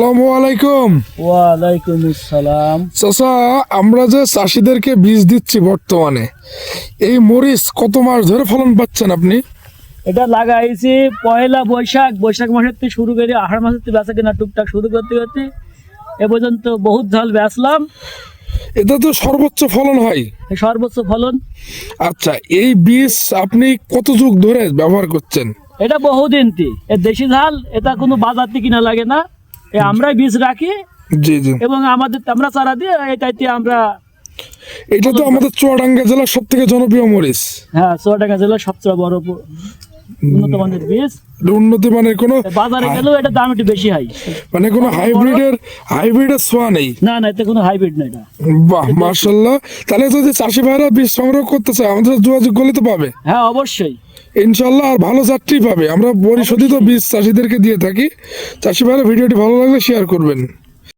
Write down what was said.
আসসালামু আলাইকুম। ওয়ালাইকুম আসসালাম। চাচা আমরা যে চাষিদেরকে বীজ দিচ্ছি বর্তমানে এই মরিচ কত মাস ধরে ফলন পাচ্ছেন আপনি? এটা লাগাইছি পয়লা বৈশাখ বৈশাখ মাসের থেকে শুরু করে আষাঢ় মাসের থেকে বেচা কিনা টুকটাক শুরু করতে করতে এ পর্যন্ত বহুত ঝাল বেচলাম। এটা তো সর্বোচ্চ ফলন হয়। সর্বোচ্চ ফলন। আচ্ছা এই বীজ আপনি কত যুগ ধরে ব্যবহার করছেন? এটা বহুদিন তি। এ দেশি ঝাল এটা কোনো বাজার থেকে কিনা লাগে না। আমরাই বীজ রাখি জি জি। এবং আমাদের আমরা চারা দিয়ে এটাইতে আমরা এটা তো আমাদের চুয়াডাঙ্গা জেলার সব থেকে জনপ্রিয় মরিচ। হ্যাঁ চুয়াডাঙ্গা জেলার সবচেয়ে বড় উন্নত মানের বীজ। উন্নতি মানের কোনো বাজারে গেলেও এটা দাম একটু বেশি হয় মানে কোনো হাইব্রিডের হাইব্রিডের ছোঁয়া নেই। না না এতে কোনো হাইব্রিড না এটা। বাহ মার্শাল্লাহ তাহলে যদি চাষি ভাইরা বীজ সংগ্রহ করতে চায় আমাদের যোগাযোগ করলে তো পাবে। হ্যাঁ অবশ্যই। ইনশাল্লাহ আর ভালো চারটি পাবে। আমরা পরিশোধিত বীজ চাষিদেরকে দিয়ে থাকি। চাষি ভাইরা ভিডিওটি ভালো লাগলে শেয়ার করবেন।